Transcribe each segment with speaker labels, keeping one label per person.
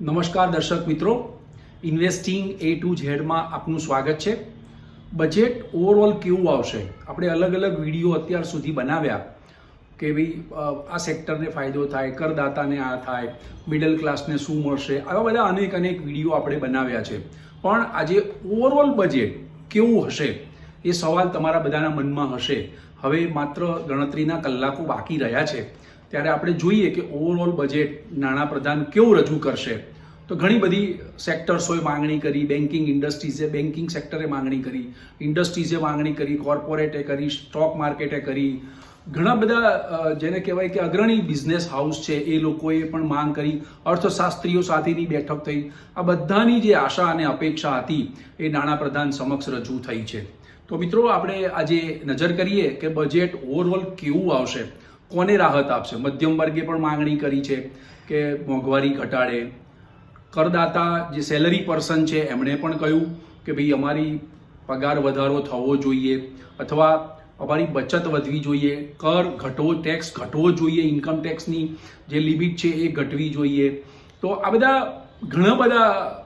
Speaker 1: નમસ્કાર દર્શક મિત્રો. ઇન્વેસ્ટિંગ એ ટુ ઝેડમાં આપનું સ્વાગત છે. બજેટ ઓવરઓલ કેવું આવશે? આપણે અલગ અલગ વીડિયો અત્યાર સુધી બનાવ્યા કે ભાઈ આ સેક્ટરને ફાયદો થાય, કરદાતાને આ થાય મિડલ ક્લાસને શું મળશે, આવા બધા અનેક અનેક વીડિયો આપણે બનાવ્યા છે. પણ આજે ઓવરઓલ બજેટ કેવું હશે એ સવાલ તમારા બધાના મનમાં હશે. હવે માત્ર ગણતરીના કલાકો બાકી રહ્યા છે. ત્યારે આપણે જોઈએ કે ઓવરઓલ બજેટ નાણાપ્રધાન કેવું રજૂ કરશે. તો ઘણી બધી સેક્ટર્સોએ માંગણી કરી બેન્કિંગ ઇન્ડસ્ટ્રીઝે બેન્કિંગ સેક્ટરે માંગણી કરી ઇન્ડસ્ટ્રીઝે માંગણી કરી કોર્પોરેટે કરી સ્ટોક માર્કેટે કરી. ઘણા બધા જેને કહેવાય કે અગ્રણી બિઝનેસ હાઉસ છે, એ લોકોએ પણ માંગ કરી. અર્થશાસ્ત્રીઓ સાથેની બેઠક થઈ. આ બધાની જે આશા અને અપેક્ષા હતી, એ નાણાપ્રધાન સમક્ષ રજૂ થઈ છે. તો મિત્રો, આપણે આજે નજર કરીએ કે બજેટ ઓવરઓલ કેવું આવશે. કોને રાહત આપશે? મધ્યમ વર્ગે પણ માંગણી કરી છે કે મોંઘવારી ઘટાડે. કરદાતા જે સેલરી પર્સન છે, એમણે પણ કહ્યું કે ભાઈ અમારી પગાર વધારો થવો જોઈએ અથવા અમારી બચત વધવી જોઈએ. કર ઘટવો ટેક્સ ઘટવો જોઈએ ઇન્કમ ટેક્સની જે લિમિટ છે એ ઘટવી જોઈએ. તો આ બધા ઘણા બધા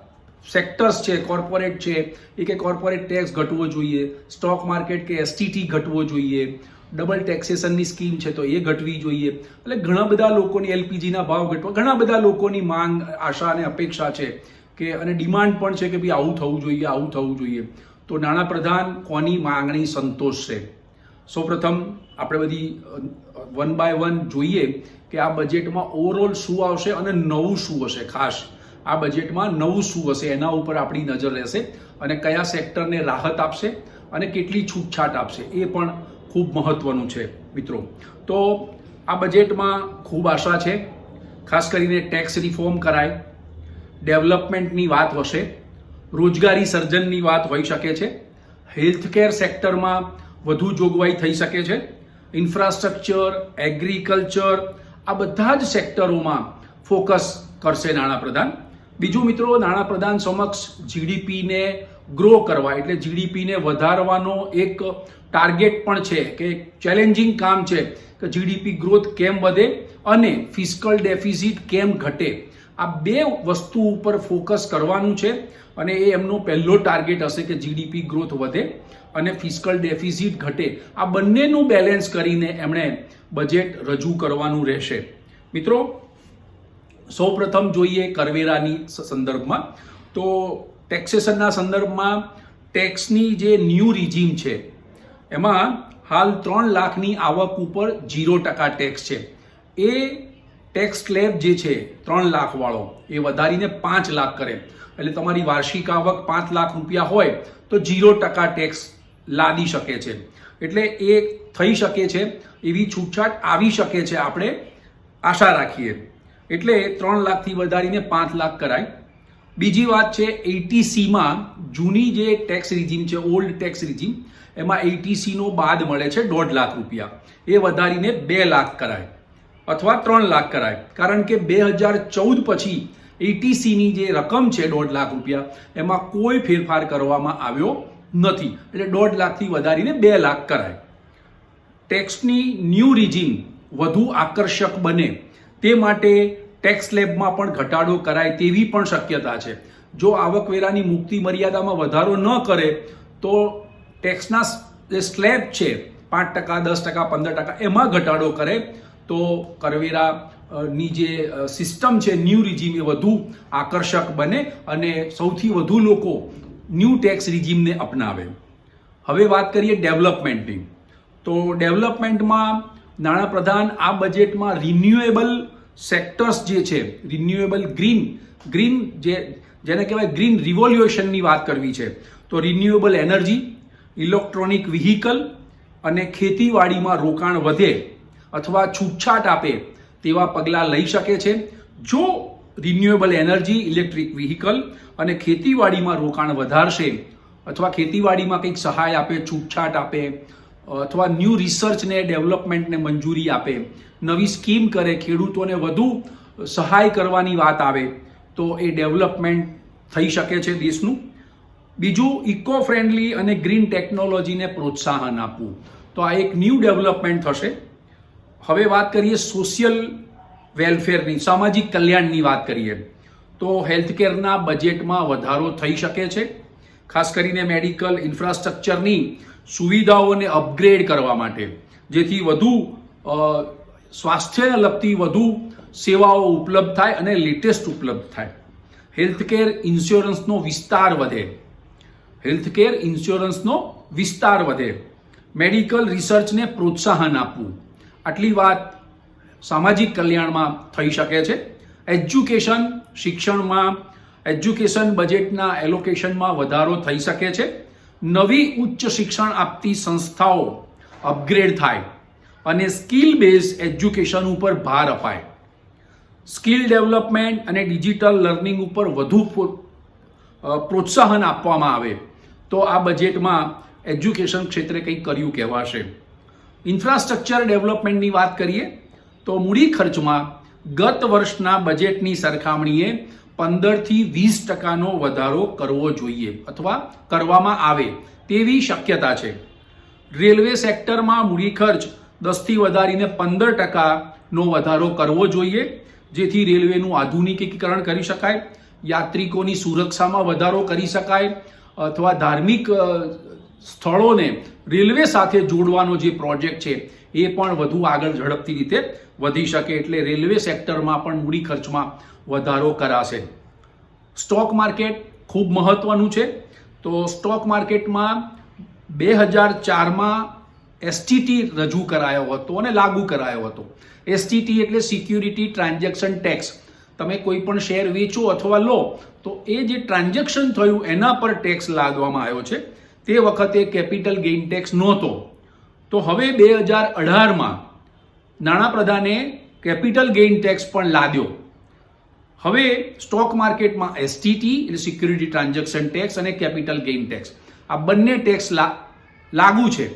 Speaker 1: સેક્ટર્સ છે કોર્પોરેટ છે એ કે કોર્પોરેટ ટેક્સ ઘટવો જોઈએ સ્ટોક માર્કેટ કે એસટીટી ઘટવો જોઈએ ડબલ ટેક્સેશનની સ્કીમ છે તો એ ઘટવી જોઈએ. એટલે ઘણા બધા લોકોની એલપીજીના ભાવ ઘટવા, ઘણા બધા લોકોની માંગ, આશા અને અપેક્ષા છે કે, અને ડિમાન્ડ પણ છે કે ભાઈ આવું થવું જોઈએ, આવું થવું જોઈએ. તો નાણાપ્રધાન કોની માંગણી સંતોષશે સૌપ્રથમ આપણે બધી વન બાય વન જોઈએ કે આ બજેટમાં ઓવરઓલ શું આવશે અને નવું શું હશે, ખાસ. આ બજેટમાં નવું શું હશે? એના ઉપર આપણી નજર રહેશે અને કયા સેક્ટરને રાહત આપશે અને કેટલી છૂટછાટ આપશે? એ પણ ખૂબ મહત્વનું છે, મિત્રો. તો આ બજેટમાં ખૂબ આશા છે. ખાસ કરીને ટેક્સ રિફોર્મ કરાય ડેવલપમેન્ટની વાત હશે, રોજગારી સર્જનની વાત હોઈ શકે છે હેલ્થકેર સેક્ટરમાં વધુ જોગવાઈ થઈ શકે છે ઇન્ફ્રાસ્ટ્રક્ચર એગ્રીકલ્ચર આ બધા જ સેક્ટરોમાં ફોકસ કરશે નાણાપ્રધાન બીજું મિત્રો નાણાપ્રધાન સમક્ષ જીડીપીને ગ્રો કરવા, એટલે જીડીપીને વધારવાનો એક ટાર્ગેટ પણ છે, કે ચેલેન્જિંગ કામ છે, કે જીડીપી ગ્રોથ કેમ વધે અને ફિસ્કલ ડેફિઝિટ કેમ ઘટે. આ બે વસ્તુ ઉપર ફોકસ કરવાનું છે અને એ એમનો પહેલો ટાર્ગેટ હશે કે જીડીપી ગ્રોથ વધે અને ફિસ્કલ ડેફિઝિટ ઘટે. આ બંનેનું બેલેન્સ કરીને એમણે બજેટ રજૂ કરવાનું રહેશે. મિત્રો સૌપ્રથમ જોઈએ કરવેરાની સંદર્ભમાં. તો ટેક્સેશનના સંદર્ભમાં ટેક્સની જે ન્યૂ રિજીમ છે, એમાં હાલ ત્રણ લાખની આવક ઉપર ઝીરો ટકા ટેક્સ છે. એ ટેક્સ સ્લેબ જે છે, ત્રણ લાખવાળો, એ વધારીને પાંચ લાખ કરે. એટલે તમારી વાર્ષિક આવક પાંચ લાખ રૂપિયા હોય, તો ઝીરો ટકા ટેક્સ લાદી શકે છે. એટલે એ થઈ શકે છે, એવી છૂટછાટ આવી શકે છે, આપણે આશા રાખીએ. એટલે ત્રણ લાખથી વધારીને પાંચ લાખ કરાય. બીજી વાત છે એટીસીમાં જૂની જે ટેક્સ રિજીમ છે ઓલ્ડ ટેક્સ રિજીમ એમાં એટીસીનો બાદ મળે છે દોઢ લાખ રૂપિયા. એ વધારીને બે લાખ કરાય અથવા ત્રણ લાખ કરાય. કારણ કે બે હજાર ચૌદ પછી એટીસીની જે રકમ છે દોઢ લાખ રૂપિયા, એમાં કોઈ ફેરફાર કરવામાં આવ્યો નથી. એટલે દોઢ લાખથી વધારીને બે લાખ કરાય. ટેક્સની ન્યૂ રિજીમ વધુ આકર્ષક બને. તે માટે ટેક્સ સ્લેબમાં પણ ઘટાડો કરાય તેવી પણ શક્યતા છે. જો આવકવેરાની મુક્તિ મર્યાદામાં વધારો ન કરે, તો ટેક્સના જે સ્લેબ છે, પાંચ ટકા, દસ ટકા, પંદર ટકા, એમાં ઘટાડો કરે, તો કરવેરા ની જે સિસ્ટમ છે ન્યૂ રિજીમ એ વધુ આકર્ષક બને અને સૌથી વધુ લોકો ન્યૂ ટેક્સ રિજીમને અપનાવે. હવે વાત કરીએ ડેવલપમેન્ટની તો ડેવલપમેન્ટમાં નાણાપ્રધાન આ બજેટમાં રિન્યુએબલ સેક્ટર્સ જે છે રિન્યુએબલ ગ્રીન ગ્રીન જે, જેને કહેવાય ગ્રીન રિવોલ્યુશનની વાત કરવી છે. તો રિન્યુએબલ એનર્જી ઇલેક્ટ્રોનિક વ્હીકલ અને ખેતીવાડીમાં રોકાણ વધે અથવા છૂટછાટ આપે તેવા પગલાં લઈ શકે છે. જો રિન્યુએબલ એનર્જી ઇલેક્ટ્રિક વ્હીકલ અને ખેતીવાડીમાં રોકાણ વધારશે અથવા ખેતીવાડીમાં કંઈક સહાય આપે, છૂટછાટ આપે અથવા ન્યૂ રિસર્ચને ડેવલપમેન્ટને મંજૂરી આપે. નવી સ્કીમ કરે, ખેડૂતોને વધુ સહાય કરવાની વાત આવે, તો એ ડેવલપમેન્ટ થઈ શકે છે દેશનું. બીજું ઇકો ફ્રેન્ડલી અને ગ્રીન ટેકનોલોજીને પ્રોત્સાહન આપવું. તો આ એક ન્યૂ ડેવલપમેન્ટ થશે. હવે વાત કરીએ સોશિયલ વેલફેરની સામાજિક કલ્યાણની વાત કરીએ. તો હેલ્થકેરના બજેટમાં વધારો થઈ શકે છે. ખાસ કરીને મેડિકલ ઇન્ફ્રાસ્ટ્રક્ચરની સુવિધાઓને અપગ્રેડ કરવા માટે. જેથી વધુ સ્વાસ્થ્યને લગતી વધુ સેવાઓ ઉપલબ્ધ થાય અને લેટેસ્ટ ઉપલબ્ધ થાય. હેલ્થકેર ઇન્સ્યોરન્સનો વિસ્તાર વધે. હેલ્થકેર ઇન્સ્યોરન્સનો વિસ્તાર વધે. મેડિકલ રિસર્ચને પ્રોત્સાહન આપવું. આટલી વાત સામાજિક કલ્યાણમાં થઈ શકે છે. એજ્યુકેશન શિક્ષણમાં, એજ્યુકેશન બજેટના એલોકેશનમાં વધારો થઈ શકે છે. નવી ઉચ્ચ શિક્ષણ આપતી સંસ્થાઓ અપગ્રેડ થાય અને સ્કિલ બેઝ એજ્યુકેશન ઉપર ભાર અપાય. સ્કિલ ડેવલપમેન્ટ અને ડિજિટલ લર્નિંગ ઉપર વધુ પ્રોત્સાહન આપવામાં આવે તો આ બજેટમાં એજ્યુકેશન ક્ષેત્રે કંઈક કર્યું કહેવાશે. ઇન્ફ્રાસ્ટ્રક્ચર ડેવલપમેન્ટની વાત કરીએ તો મૂડી ખર્ચમાં ગત વર્ષના બજેટની સરખામણીએ પંદરથી વીસ ટકાનો વધારો કરવો જોઈએ અથવા કરવામાં આવે તેવી શક્યતા છે. રેલવે સેક્ટરમાં મૂડી ખર્ચ દસથી વધારીને પંદર ટકાનો વધારો કરવો જોઈએ, જેથી રેલવેનું આધુનિકીકરણ કરી શકાય, યાત્રિકોની સુરક્ષામાં વધારો કરી શકાય અથવા ધાર્મિક સ્થળોને રેલવે સાથે જોડવાનો જે પ્રોજેક્ટ છે એ પણ વધુ આગળ ઝડપથી રીતે વધી શકે. એટલે રેલવે સેક્ટરમાં પણ મૂડી ખર્ચમાં વધારો કરાશે. સ્ટોક માર્કેટ ખૂબ મહત્વનું છે. તો સ્ટોક માર્કેટમાં બે હજાર ચારમાં એસટીટી રજૂ કરાયો હતો અને લાગુ કરાયો હતો. એસટીટી એટલે સિક્યુરિટી ટ્રાન્ઝેક્શન ટેક્સ તમે કોઈ પણ શેર વેચો અથવા લો, તો એ જે ટ્રાન્ઝેક્શન થયું એના પર ટેક્સ લાદવામાં આવ્યો છે. તે વખતે કેપિટલ ગેઇન ટેક્સ નહોતો. તો હવે બે હજાર અઢારમાં નાણાપ્રધાને કેપિટલ ગેઇન ટેક્સ પણ લાદ્યો. હવે સ્ટોક માર્કેટમાં એસટીટી એટલે સિક્યુરિટી ટ્રાન્ઝેક્શન ટેક્સ અને કેપિટલ ગેઇન ટેક્સ આ બંને ટેક્સ લાગુ છે.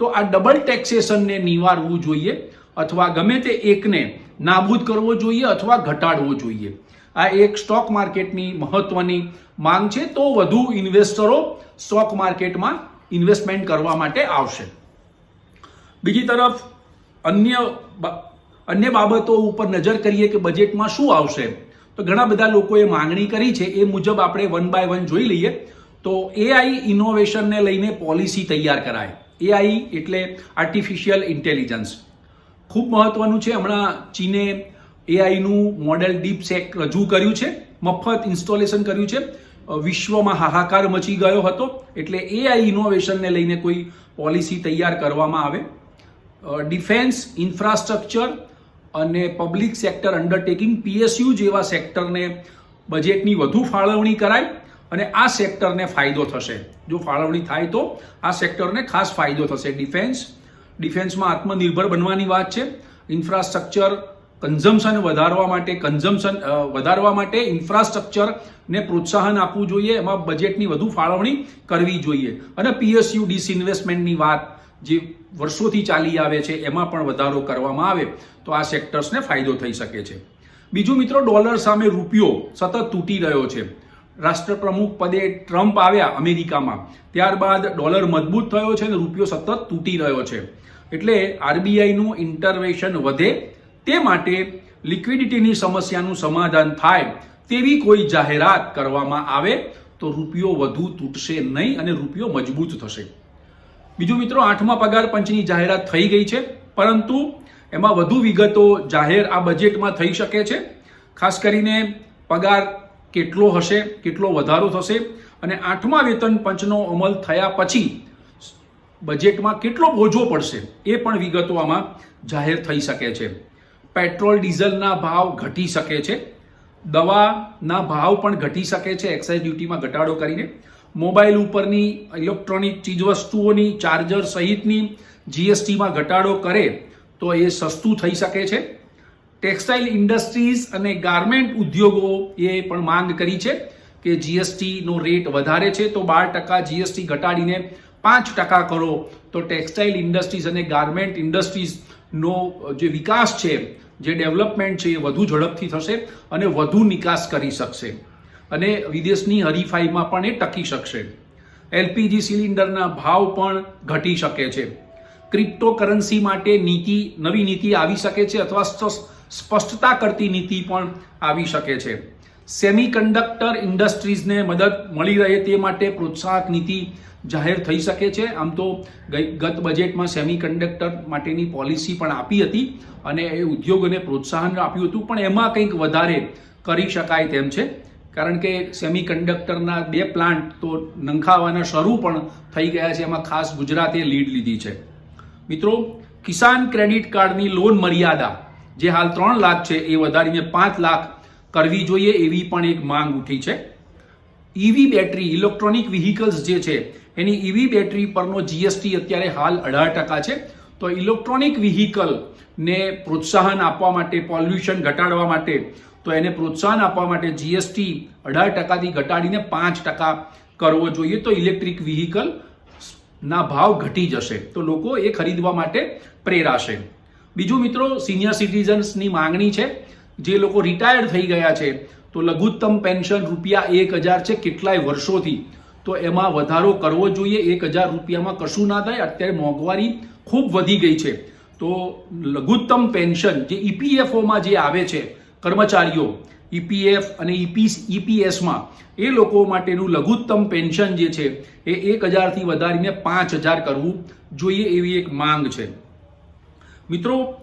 Speaker 1: તો આ ડબલ ટેક્સેશનને નિવારવું જોઈએ અથવા ગમે તે એકને નાબૂદ કરવો જોઈએ અથવા ઘટાડવો જોઈએ. આ એક સ્ટોક માર્કેટની મહત્વની માંગ છે તો વધુ ઇન્વેસ્ટરો સ્ટોક માર્કેટમાં ઇન્વેસ્ટમેન્ટ કરવા માટે આવશે. બીજી તરફ અન્ય અન્ય બાબતો ઉપર નજર કરીએ કે બજેટમાં શું આવશે? તો ઘણા બધા લોકોએ માંગણી કરી છે, એ મુજબ આપણે વન બાય વન જોઈ લઈએ. તો એઆઈ ઇનોવેશનને લઈને પોલિસી તૈયાર કરાય. એઆઈ એટલે આર્ટિફિશિયલ ઇન્ટેલિજન્સ ખૂબ મહત્વનું છે, હમણાં ચીને એઆઈનું મોડેલ ડીપ સેક રજૂ કર્યું છે, મફત ઇન્સ્ટોલેશન કર્યું છે. વિશ્વમાં હાહાકાર મચી ગયો હતો, એટલે એઆઈ ઇનોવેશનને લઈને કોઈ પોલિસી તૈયાર કરવામાં આવે. ડિફેન્સ ઇન્ફ્રાસ્ટ્રક્ચર અને પબ્લિક સેક્ટર અંડરટેકિંગ પીએસયુ જેવા સેક્ટરને બજેટની વધુ ફાળવણી કરાય અને આ સેક્ટરને ફાયદો થશે. જો ફાળવણી થાય તો આ સેક્ટરને ખાસ ફાયદો થશે. ડિફેન્સ ડિફેન્સમાં આત્મનિર્ભર બનવાની વાત છે. ઇન્ફ્રાસ્ટ્રક્ચર કન્ઝમ્પશન વધારવા માટે કન્ઝમ્પશન વધારવા માટે ઇન્ફ્રાસ્ટ્રક્ચરને પ્રોત્સાહન આપવું જોઈએ. એમાં બજેટની વધુ ફાળવણી કરવી જોઈએ. અને પીએસયુ ડિસઇન્વેસ્ટમેન્ટની વાત, જે વર્ષોથી ચાલી આવે છે, એમાં પણ વધારો કરવામાં આવે, તો આ સેક્ટર્સને ફાયદો થઈ શકે છે. બીજું મિત્રો, ડોલર સામે રૂપિયો સતત તૂટી રહ્યો છે. રાષ્ટ્રપ્રમુખ પદે ટ્રમ્પ આવ્યા અમેરિકામાં. ત્યારબાદ ડોલર મજબૂત થયો છે અને રૂપિયો સતત તૂટી રહ્યો છે. એટલે આરબીઆઈનું ઇન્ટરવેશન વધે, તે માટે લિક્વિડિટીની સમસ્યાનું સમાધાન થાય, તેવી કોઈ જાહેરાત કરવામાં આવે, તો રૂપિયો વધુ તૂટશે નહીં અને રૂપિયો મજબૂત થશે. બીજું મિત્રો આઠમા પગાર પંચની જાહેરાત થઈ ગઈ છે, પરંતુ એમાં વધુ વિગતો જાહેર આ બજેટમાં થઈ શકે છે. ખાસ કરીને પગાર કેટલો હશે, કેટલો વધારો થશે અને આઠમા વેતન પંચનો અમલ થયા પછી બજેટમાં કેટલો બોજો પડશે એ પણ વિગતો આમાં જાહેર થઈ શકે છે. પેટ્રોલ, ડીઝલના ભાવ ઘટી શકે છે. દવાના ભાવ પણ ઘટી શકે છે, એક્સાઇઝ ડ્યુટીમાં ઘટાડો કરીને. મોબાઈલ ઉપરની ઇલેક્ટ્રોનિક ચીજવસ્તુઓની, ચાર્જર સહિતની જીએસટીમાં ઘટાડો કરે તો એ સસ્તું થઈ શકે છે. ટેક્સટાઇલ ઇન્ડસ્ટ્રીઝ અને ગાર્મેન્ટ ઉદ્યોગો એ પણ માંગ કરી છે કે જીએસટીનો રેટ વધારે છે તો બાર ટકા જીએસટી ઘટાડીને પાંચ ટકા કરો. તો ટેક્સટાઇલ ઇન્ડસ્ટ્રીઝ અને ગાર્મેન્ટ ઇન્ડસ્ટ્રીઝનો જે વિકાસ છે, જે ડેવલપમેન્ટ છે એ વધુ ઝડપથી થશે અને વધુ નિકાસ કરી શકશે. અને વિદેશની હરીફાઈમાં પણ એ ટકી શકશે. એલપીજી સિલિન્ડરના ભાવ પણ ઘટી શકે છે. ક્રિપ્ટોકરન્સી માટે નીતિ, નવી નીતિ આવી શકે છે અથવા સ્પષ્ટ- સ્પષ્ટતા કરતી નીતિ પણ આવી શકે છે. સેમી કન્ડક્ટર ઇન્ડસ્ટ્રીઝને મદદ મળી રહે તે માટે પ્રોત્સાહક નીતિ જાહેર થઈ શકે છે. આમ તો ગત બજેટમાં સેમી કન્ડક્ટર માટેની પોલિસી પણ આપી હતી અને એ ઉદ્યોગોને પ્રોત્સાહન આપ્યું હતું. પણ એમાં કંઈક વધારે કરી શકાય તેમ છે. કારણ કે સેમી કન્ડક્ટરના બે પ્લાન્ટ તો નંખાવાના શરૂ પણ થઈ ગયા છે. એમાં ખાસ ગુજરાતે લીડ લીધી છે. મિત્રો, કિસાન ક્રેડિટ કાર્ડની લોન મર્યાદા જે હાલ ત્રણ લાખ છે, એ વધારીને પાંચ લાખ કરવી જોઈએ એવી પણ એક માંગ ઉઠી છે. ઈવી બેટરી ઇલેક્ટ્રોનિક વ્હીકલ્સ જે છે, એની ઈવી બેટરી પરનો જીએસટી અત્યારે હાલ અઢાર ટકા છે. તો ઇલેક્ટ્રોનિક વ્હીકલને પ્રોત્સાહન આપવા માટે પોલ્યુશન ઘટાડવા માટે તો એને પ્રોત્સાહન આપવા માટે જીએસટી અઢાર ટકાથી ઘટાડીને પાંચ ટકા કરવો જોઈએ તો ઇલેક્ટ્રિક વ્હીકલ ના ભાવ ઘટી જશે. તો લોકો એ ખરીદવા માટે પ્રેરાશે. બીજું મિત્રો સિનિયર સિટીઝન્સની માંગણી છે. જે લોકો રિટાયર્ડ થઈ ગયા છે, તો લઘુત્તમ પેન્શન રૂપિયા એક હજાર છે કેટલાય વર્ષોથી. તો એમાં વધારો કરવો જોઈએ. એક હજાર રૂપિયામાં કશું ના થાય. અત્યારે મોંઘવારી ખૂબ વધી ગઈ છે. તો લઘુત્તમ પેન્શન જે ઈપીએફઓમાં જે આવે છે કર્મચારીઓ ઈપીએફ અને ઈપી ઈપીએસમાં એ લોકો માટેનું લઘુત્તમ પેન્શન જે છે, એ એક હજારથી વધારીને પાંચ હજાર કરવું જોઈએ એવી એક માંગ છે. મિત્રો,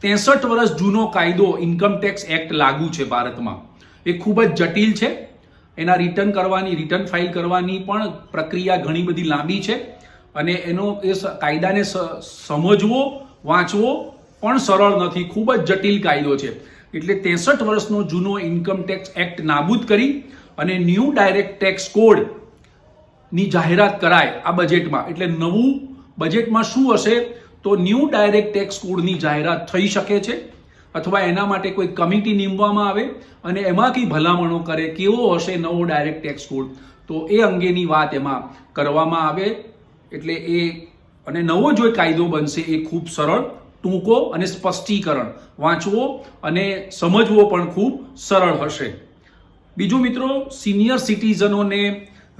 Speaker 1: ત્રેસઠ વર્ષ જૂનો કાયદો ઇન્કમ ટેક્સ એક્ટ લાગુ છે ભારતમાં. એ ખૂબ જ જટિલ છે. એના રિટર્ન કરવાની રિટર્ન ફાઇલ કરવાની પણ પ્રક્રિયા ઘણી બધી લાંબી છે અને એનો એ કાયદાને સમજવો, વાંચવો પણ સરળ નથી. ખૂબ જ જટિલ કાયદો છે. એટલે ત્રેસઠ વર્ષનો જૂનો ઇન્કમ ટેક્સ એક્ટ નાબૂદ કરી અને ન્યૂ ડાયરેક્ટ ટેક્સ કોડની જાહેરાત કરાય આ બજેટમાં એટલે નવું બજેટમાં શું હશે? તો ન્યૂ ડાયરેક્ટ ટેક્સ કોડની જાહેરાત થઈ શકે છે અથવા એના માટે કોઈ કમિટી નીમવામાં આવે અને એમાં કઈ ભલામણો કરે કેવો હશે નવો ડાયરેક્ટ ટેક્સ કોડ તો એ અંગેની વાત એમાં કરવામાં આવે. એટલે એ અને નવો જો કાયદો બનશે એ ખૂબ સરળ ટૂંકો અને સ્પષ્ટીકરણ વાંચવો અને સમજવો પણ ખૂબ સરળ હશે. બીજું મિત્રો સિનિયર સિટીઝનોને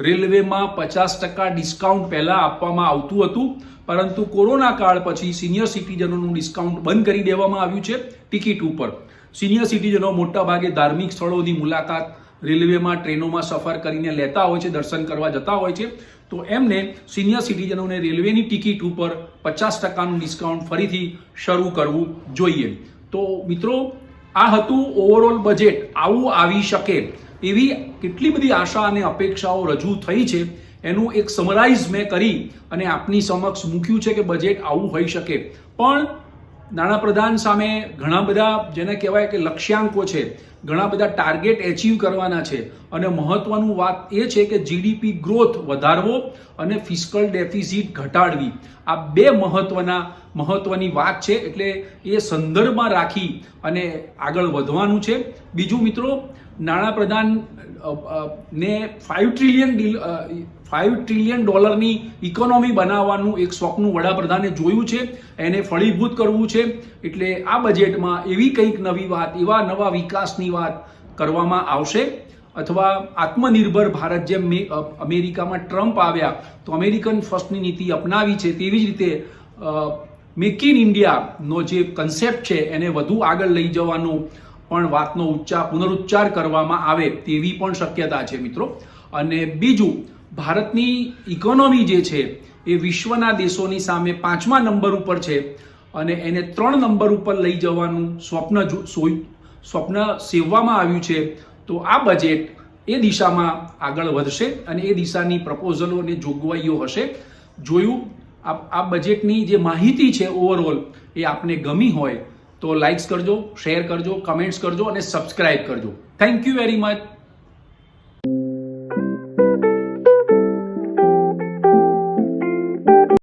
Speaker 1: રેલવેમાં પચાસ ટકા ડિસ્કાઉન્ટ પહેલાં આપવામાં આવતું હતું, પરંતુ કોરોના કાળ પછી સિનિયર સિટીઝનોનું ડિસ્કાઉન્ટ બંધ કરી દેવામાં આવ્યું છે ટિકિટ ઉપર. સિનિયર સિટીઝનો મોટાભાગે ધાર્મિક સ્થળોની મુલાકાત રેલવેમાં ટ્રેનોમાં સફર કરીને લેતા હોય છે, દર્શન કરવા જતા હોય છે. તો એમને સિનિયર સિટીઝનોને રેલવેની ટિકિટ ઉપર પચાસ ટકાનું ડિસ્કાઉન્ટ ફરીથી શરૂ કરવું જોઈએ. તો મિત્રો, આ હતું ઓવરઓલ બજેટ આવું આવી શકે એવી કેટલી બધી આશા અને અપેક્ષાઓ રજૂ થઈ છે, એનું એક સમરાઇઝ મેં કરી અને આપની સમક્ષ મૂક્યું છે કે બજેટ આવું હોઈ શકે. પણ નાણાપ્રધાન સામે ઘણા બધા જેને કહેવાય કે લક્ષ્યાંકો છે, ઘણા બધા ટાર્ગેટ એચીવ કરવાના છે. અને મહત્વનું વાત એ છે કે જીડીપી ગ્રોથ વધારવો અને ફિસ્કલ ડેફિઝિટ ઘટાડવી. આ બે મહત્વના, મહત્વની વાત છે એટલે એ સંદર્ભમાં રાખી અને આગળ વધવાનું છે. બીજું મિત્રો નાણાપ્રધાન ને ફાઇવ ટ્રિલિયન ફાઇવ ટ્રિલિયન ડોલરની ઇકોનોમી બનાવવાનું એક શોખનું વડાપ્રધાને જોયું છે, એને ફળીભૂત કરવું છે. એટલે આ બજેટમાં એવી કંઈક નવી વાત, એવા નવા વિકાસની વાત કરવામાં આવશે. અથવા આત્મનિર્ભર ભારત જેમ અમેરિકામાં ટ્રમ્પ આવ્યા, તો અમેરિકન ફર્સ્ટની નીતિ અપનાવી છે. તેવી જ રીતે મેક ઇન ઇન્ડિયાનો જે કન્સેપ્ટ છે, એને વધુ આગળ લઈ જવાનો પણ વાતનો ઉચ્ચાર પુનરુચ્ચાર કરવામાં આવે તેવી પણ શક્યતા છે મિત્રો. અને બીજું ભારતની ઇકોનોમી જે છે એ વિશ્વના દેશોની સામે પાંચમા નંબર ઉપર છે અને એને ત્રણ નંબર ઉપર લઈ જવાનું સ્વપ્ન સ્વપ્ન સેવવામાં આવ્યું છે, તો આ બજેટ એ દિશામાં આગળ વધશે અને એ દિશાની પ્રપોઝલો અને જોગવાઈઓ હશે. જોયું આ બજેટની જે માહિતી છે ઓવરઓલ એ આપને ગમી હોય તો લાઇક્સ કરજો શેર કરજો કમેન્ટ્સ કરજો અને સબસ્ક્રાઇબ કરજો. Thank you very much